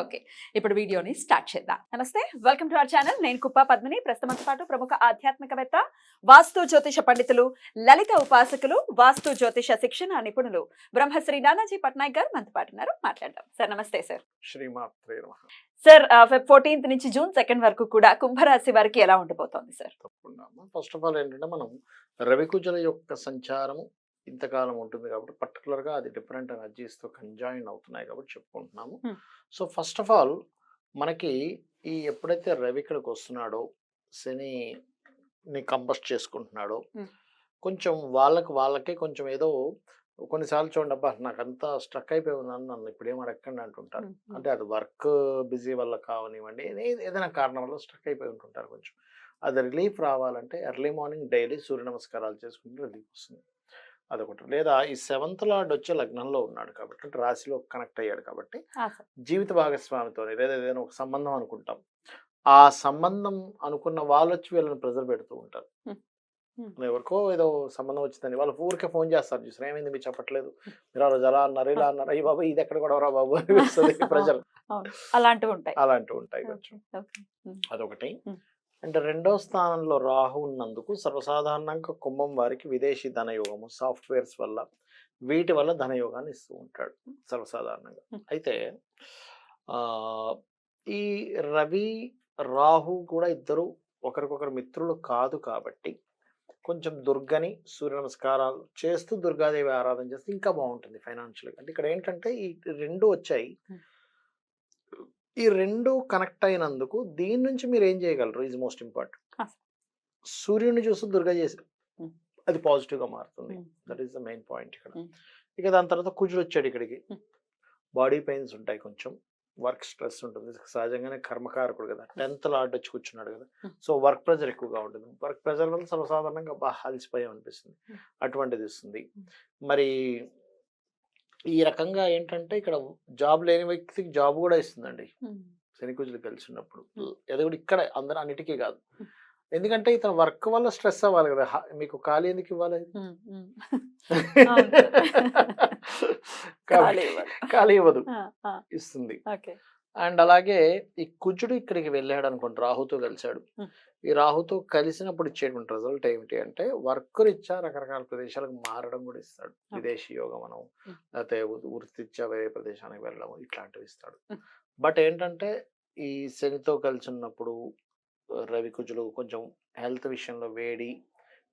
Okay ఇప్పుడు వీడియోని start చేద్దాం. నమస్తే వెల్కమ్ టు అవర్ ఛానల్. నేను కుప్ప పద్మిని. ప్రస్తుతంతో పాటు ప్రముఖ ఆధ్యాత్మికవేత్త వాస్తు జ్యోతిష పండితులు లలిత ఉపాసకులు వాస్తు జ్యోతిష శిక్షణ నిపుణులు బ్రహ్మశ్రీ నానాజీ పట్నాయక్ గారు మనతో పాటు ఉన్నారు. మాట్లాడదాం. సార్ నమస్తే సార్. శ్రీమాత్రే సార్ ఫెబ్ ఫోర్టీన్త్ నుంచి జూన్ సెకండ్ వరకు కూడా కుంభరాశి వారికి ఎలా ఉండబోతోంది సార్? తప్పకుండా. ఫస్ట్ ఆఫ్ ఆల్ ఏంటంటే మనం రవికుజల యొక్క సంచారము ఇంతకాలం ఉంటుంది కాబట్టి పర్టికులర్గా అది డిఫరెంట్ ఎనర్జీస్తో కంజాయిన్ అవుతున్నాయి కాబట్టి చెప్పుకుంటున్నాము. సో ఫస్ట్ ఆఫ్ ఆల్ మనకి ఈ ఎప్పుడైతే రవి ఇక్కడికి వస్తున్నాడో శనిని కంబస్ట్ చేసుకుంటున్నాడో. కొంచెం వాళ్ళకి వాళ్ళకే కొంచెం ఏదో కొన్నిసార్లు చూడండి అబ్బా నాకు అంతా స్ట్రక్ అయిపోయి ఉన్నాను నన్ను ఇప్పుడు అడగండి అంటుంటారు. అంటే అది వర్క్ బిజీ వల్ల కావనివ్వండి ఏదైనా కారణం వల్ల స్ట్రక్ అయిపోయి ఉంటుంటారు కొంచెం. అది రిలీఫ్ రావాలంటే ఎర్లీ మార్నింగ్ డైలీ సూర్య నమస్కారాలు చేసుకుంటే రిలీఫ్ వస్తుంది. అదొకటి. లేదా ఈ సెవెంత్ లార్డ్ వచ్చే లగ్నంలో ఉన్నాడు కాబట్టి అంటే రాశిలో కనెక్ట్ అయ్యాడు కాబట్టి. జీవిత భాగస్వామితో లేదా ఏదైనా ఒక సంబంధం అనుకుంటాం. ఆ సంబంధం అనుకున్న వాళ్ళు వచ్చి వీళ్ళని ప్రెజర్ పెడుతూ ఉంటారు. ఎవరికో ఏదో సంబంధం వచ్చిందని వాళ్ళు ఊరికే ఫోన్ చేస్తారు. చూసారు? ఏమైంది? మీరు చెప్పట్లేదు. మీరు ఆ రోజు అలా అన్నారు ఇలా అన్నారు. అయ్యి బాబు ఇది ఎక్కడ కూడా రా బాబు? అనిపిస్తుంది ప్రజలు. అలాంటివి ఉంటాయి. అలాంటివి ఉంటాయి కొంచెం. అదొకటి. అంటే రెండో స్థానంలో రాహు ఉన్నందుకు సర్వసాధారణంగా కుంభం వారికి విదేశీ ధనయోగము సాఫ్ట్వేర్స్ వల్ల వీటి వల్ల ధనయోగాన్ని ఇస్తూ ఉంటాడు సర్వసాధారణంగా. అయితే ఈ రవి రాహు కూడా ఇద్దరు ఒకరికొకరు మిత్రులు కాదు కాబట్టి కొంచెం దుర్గని సూర్య నమస్కారాలు చేస్తూ దుర్గాదేవి ఆరాధన చేస్తే ఇంకా బాగుంటుంది ఫైనాన్షియల్గా అంటే ఇక్కడ ఏంటంటే ఈ రెండు వచ్చాయి. ఈ రెండు కనెక్ట్ అయినందుకు దీని నుంచి మీరు ఏం చేయగలరు ఈజ్ మోస్ట్ ఇంపార్టెంట్. సూర్యుడిని చూస్తూ దుర్గా చేసి. అది పాజిటివ్గా మారుతుంది. That is the main point ఇక్కడ. ఇక దాని తర్వాత కుజుడు వచ్చాడు ఇక్కడికి. బాడీ పెయిన్స్ ఉంటాయి కొంచెం వర్క్ స్ట్రెస్ ఉంటుంది సహజంగానే కర్మకారకుడు కదా టెన్త్ లార్డ్ వచ్చి కూర్చున్నాడు కదా. సో వర్క్ ప్రెజర్ ఎక్కువగా ఉంటుంది వర్క్ ప్రెజర్ వల్ల సర్వసాధారణంగా బాగా అలసిపోయాం అనిపిస్తుంది. అటువంటిది ఇస్తుంది. మరి ఈ రకంగా ఏంటంటే ఇక్కడ జాబ్ లేని వ్యక్తికి జాబ్ కూడా ఇస్తుందండి. శనికుజులు కలిసి ఉన్నప్పుడు. అది కూడా ఇక్కడ అందరు అన్నిటికీ కాదు. ఎందుకంటే ఇతను వర్క్ వల్ల స్ట్రెస్ అవ్వాలి కదా. మీకు ఖాళీ ఎందుకు ఇవ్వాలి? ఖాళీ ఇవ్వదు. ఇస్తుంది. ఓకే. అండ్ అలాగే ఈ కుజుడు ఇక్కడికి వెళ్ళాడు అనుకోండి రాహుతో కలిశాడు. ఈ రాహుతో కలిసినప్పుడు ఇచ్చేటువంటి రిజల్ట్ ఏమిటి అంటే వర్క్ రీత్యా రకరకాల ప్రదేశాలకు మారడం కూడా ఇస్తాడు. విదేశీ యోగం మనం. లేకపోతే వృత్తిరీత్యా వేరే ప్రదేశానికి వెళ్ళడం ఇట్లాంటివి ఇస్తాడు. బట్ ఏంటంటే ఈ శనితో కలిసి ఉన్నప్పుడు రవి కుజులు కొంచెం హెల్త్ విషయంలో వేడి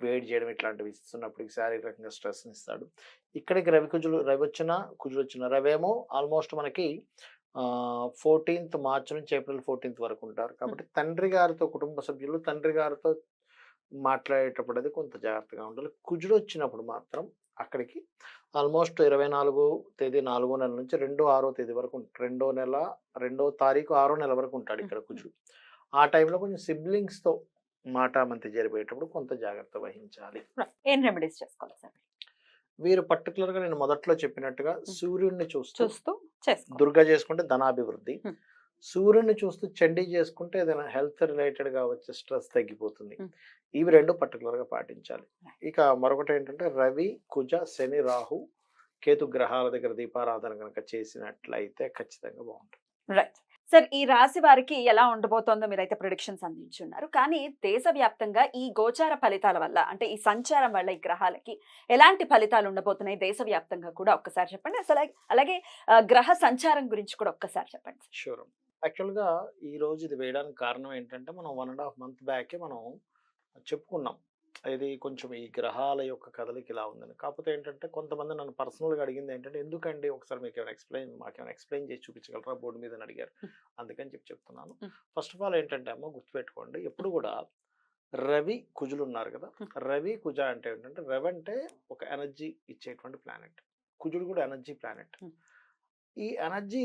వేడి చేయడం ఇట్లాంటివి ఇస్తున్నప్పుడు శారీరకంగా స్ట్రెస్ ఇస్తాడు ఇక్కడికి రవి కుజులు రవి వచ్చిన కుజులు వచ్చిన రవి ఏమో ఆల్మోస్ట్ మనకి ఫోర్టీన్త్ మార్చ్ నుంచి ఏప్రిల్ ఫోర్టీన్త్ వరకు ఉంటారు. కాబట్టి తండ్రి గారితో కుటుంబ సభ్యులు తండ్రి గారితో మాట్లాడేటప్పుడు అది కొంత జాగ్రత్తగా ఉండాలి. కుజుడు వచ్చినప్పుడు మాత్రం అక్కడికి ఆల్మోస్ట్ ఇరవై నాలుగు తేదీ నాలుగో నెల నుంచి రెండో ఆరో తేదీ వరకు రెండో నెల రెండో తారీఖు ఆరో నెల వరకు ఉంటాడు ఇక్కడ కుజుడు. ఆ టైంలో కొంచెం siblings తో మాటామంతి జరిపేటప్పుడు కొంత జాగ్రత్త వహించాలి. ఏం రెమెడీస్ చేసుకోవాలి సార్ వీరు particular గా నేను మొదట్లో చెప్పినట్టుగా. సూర్యుడిని చూస్తూ చూస్తూ దుర్గా చేసుకుంటే ధనాభివృద్ధి. సూర్యుడిని చూస్తూ చండీ చేసుకుంటే ఏదైనా హెల్త్ రిలేటెడ్గా వచ్చే స్ట్రెస్ తగ్గిపోతుంది. ఇవి రెండు పర్టికులర్గా పాటించాలి ఇక మరొకటి ఏంటంటే రవి కుజ శని రాహు కేతు గ్రహాల దగ్గర దీపారాధన కనుక చేసినట్లయితే ఖచ్చితంగా బాగుంటుంది. రైట్. సార్ ఈ రాశి వారికి ఎలా ఉండబోతోందో మీరైతే ప్రొడిక్షన్స్ అందించున్నారు. కానీ దేశవ్యాప్తంగా ఈ గోచార ఫలితాల వల్ల అంటే ఈ సంచారం వల్ల ఈ గ్రహాలకి ఎలాంటి ఫలితాలు ఉండబోతున్నాయి? దేశవ్యాప్తంగా కూడా ఒక్కసారి చెప్పండి. అసలు అలాగే గ్రహ సంచారం గురించి కూడా ఒక్కసారి చెప్పండి షూర్. యాక్చువల్గా ఈ రోజు ఇది వేయడానికి కారణం ఏంటంటే మనం వన్ అండ్ హాఫ్ మంత్ బ్యాకే మనం చెప్పుకున్నాం. ఇది కొంచెం ఈ గ్రహాల యొక్క కదలిక ఇలా ఉందని కాకపోతే ఏంటంటే కొంతమంది నన్ను పర్సనల్గా అడిగింది ఏంటంటే ఎందుకండి ఒకసారి మీకు ఏమైనా ఎక్స్ప్లెయిన్ మాకేమైనా ఎక్స్ప్లెయిన్ చేసి చూపించగలరా బోర్డు మీద అడిగారు. అందుకని చెప్పి చెప్తున్నాను. ఫస్ట్ ఆఫ్ ఆల్ ఏంటంటే అమ్మ గుర్తుపెట్టుకోండి ఎప్పుడు కూడా రవి కుజులు ఉన్నారు కదా. రవి కుజ అంటే ఏంటంటే రవి అంటే ఒక ఎనర్జీ ఇచ్చేటువంటి ప్లానెట్ కుజుడు కూడా ఎనర్జీ ప్లానెట్. ఈ ఎనర్జీ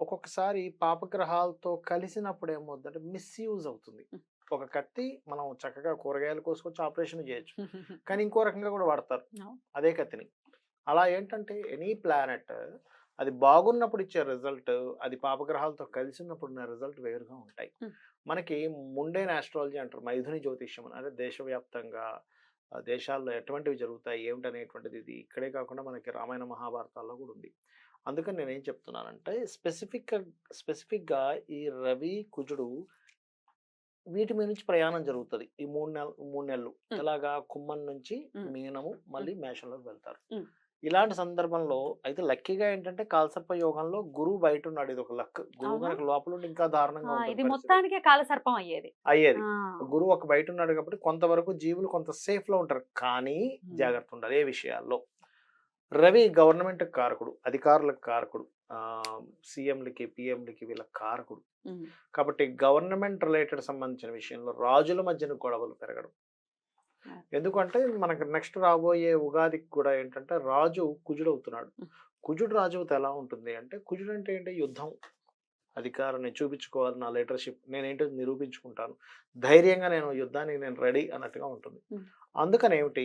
ఒక్కొక్కసారి పాపగ్రహాలతో కలిసినప్పుడు ఏమవుతుందంటే మిస్యూజ్ అవుతుంది. ఒక కత్తి మనం చక్కగా కూరగాయలు కోసుకొచ్చి ఆపరేషన్ చేయొచ్చు. కానీ ఇంకో రకంగా కూడా వాడతారు. అదే కత్తిని. అలా ఏంటంటే ఎనీ ప్లానెట్ అది బాగున్నప్పుడు ఇచ్చే రిజల్ట్ అది పాపగ్రహాలతో కలిసి ఉన్నప్పుడు ఉన్న రిజల్ట్ వేరుగా ఉంటాయి. మనకి ముండేన్ ఆస్ట్రాలజీ అంటారు. మైథుని జ్యోతిష్యం అని. అంటే దేశవ్యాప్తంగా దేశాల్లో ఎటువంటివి జరుగుతాయి ఏమిటి అనేటువంటిది ఇది ఇక్కడే కాకుండా మనకి రామాయణ మహాభారతాల్లో కూడా ఉంది. అందుకని నేను ఏం చెప్తున్నానంటే స్పెసిఫిక్ స్పెసిఫిక్గా ఈ రవి కుజుడు వీటి మీద నుంచి ప్రయాణం జరుగుతుంది ఈ మూడు నెల మూడు నెలలు. ఇలాగా కుమ్మం నుంచి. మీనము మళ్ళీ మేషంలోకి వెళ్తారు. ఇలాంటి సందర్భంలో అయితే లక్కీగా ఏంటంటే కాలసర్ప యోగంలో గురువు బయట ఉన్నాడు ఇది ఒక లక్ గురువు? కనుక లోపల ఇంకా దారుణంగా ఇది. మొత్తానికే కాలసర్పం అయ్యేది అయ్యేది గురువు ఒక బయట ఉన్నాడు కాబట్టి కొంతవరకు జీవులు కొంత సేఫ్లో ఉంటారు కానీ. జాగ్రత్త ఉండాలి ఏ విషయాల్లో రవి గవర్నమెంట్ కారకుడు అధికారులకు కారకుడు సీఎంలకి పిఎంలకి వీళ్ళ కారకుడు. కాబట్టి గవర్నమెంట్ రిలేటెడ్ సంబంధించిన విషయంలో రాజుల మధ్యన గొడవలు పెరగడం. ఎందుకంటే మనకు నెక్స్ట్ రాబోయే ఉగాదికి కూడా ఏంటంటే రాజు కుజుడు అవుతున్నాడు. కుజుడు రాజు ఎలా ఉంటుంది అంటే కుజుడు అంటే ఏంటి? యుద్ధం. అధికారాన్ని చూపించుకోవాలి నా లీడర్షిప్ నేనేంటో నిరూపించుకుంటాను. ధైర్యంగా నేను యుద్ధానికి నేను రెడీ అన్నట్టుగా ఉంటుంది. అందుకని ఏమిటి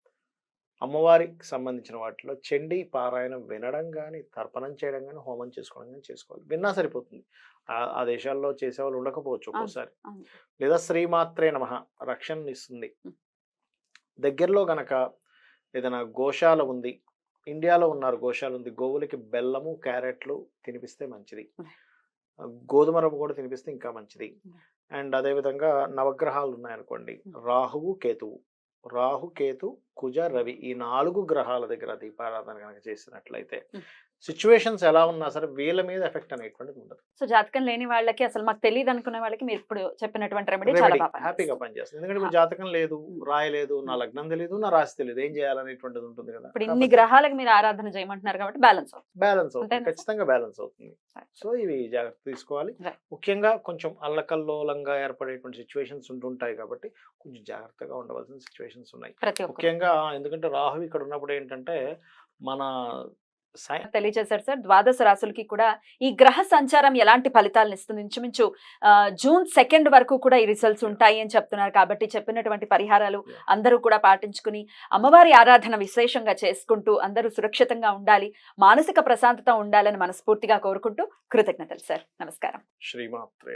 అమ్మవారికి సంబంధించిన వాటిలో చండీ పారాయణం వినడం కానీ తర్పణం చేయడం కానీ హోమం చేసుకోవడం కానీ చేసుకోవాలి విన్నా సరిపోతుంది ఆ- దేశాల్లో చేసేవాళ్ళు ఉండకపోవచ్చు ఒక్కోసారి. లేదా శ్రీమాత్రే నమ రక్షణ ఇస్తుంది. దగ్గరలో గనక ఏదైనా గోశాల ఉంది ఇండియాలో ఉన్నారు గోశాల ఉంది గోవులకి బెల్లము క్యారెట్లు తినిపిస్తే మంచిది. గోధుమ రవ్వ కూడా తినిపిస్తే ఇంకా మంచిది. అండ్ అదేవిధంగా నవగ్రహాలు ఉన్నాయనుకోండి. రాహువు కేతువు రాహు కేతు కుజ రవి ఈ నాలుగు గ్రహాల దగ్గర దీపారాధన కనుక చేసినట్లయితే సిచ్యువేషన్స్ ఎలా ఉన్నా సరే వీళ్ళ మీద ఎఫెక్ట్ అనేటువంటిది ఉండదు సో జాతకం లేని వాళ్ళకి అసలు మాకు తెలియదు అనుకునే వాళ్ళకి మీరు ఇప్పుడు చెప్పినటువంటి రెమెడీ చాలా హ్యాపీగా పనిచేస్తుంది. ఎందుకంటే హా. జాతకం లేదు. రాయలేదు నా. లగ్నం తెలియదు నా రాశి తెలియదు ఏం చేయాలనేటువంటిది ఉంటుంది కదా ఇప్పుడు ఇన్ని గ్రహాలకు మీరు ఆరాధన చేయమంటున్నారు కాబట్టి బ్యాలెన్స్ అవుతుంది బ్యాలెన్స్ అవుతుంది? ఖచ్చితంగా బ్యాలెన్స్ అవుతుంది సో ఇవి జాగ్రత్త తీసుకోవాలి. ముఖ్యంగా కొంచెం అల్లకల్లోలంగా ఏర్పడేటువంటి సిచ్యువేషన్స్ ఉంటుంటాయి కాబట్టి కొంచెం జాగ్రత్తగా ఉండవలసిన సిచ్యువేషన్స్ ఉన్నాయి ముఖ్యంగా ఎందుకంటే రాహు ఇక్కడ ఉన్నప్పుడు ఏంటంటే మన తెలియజేశారు సార్. ద్వాదశ రాసులకి కూడా ఈ గ్రహ సంచారం ఎలాంటి ఫలితాలను ఇస్తుంది? ఇంచుమించు జూన్ సెకండ్ వరకు కూడా ఈ రిజల్ట్స్ ఉంటాయి అని చెప్తున్నారు. కాబట్టి చెప్పినటువంటి పరిహారాలు. అందరూ కూడా పాటించుకుని అమ్మవారి ఆరాధన విశేషంగా చేసుకుంటూ అందరూ సురక్షితంగా ఉండాలి మానసిక ప్రశాంతత ఉండాలని మనస్ఫూర్తిగా కోరుకుంటూ కృతజ్ఞతలు సార్. నమస్కారం. శ్రీమాత్రే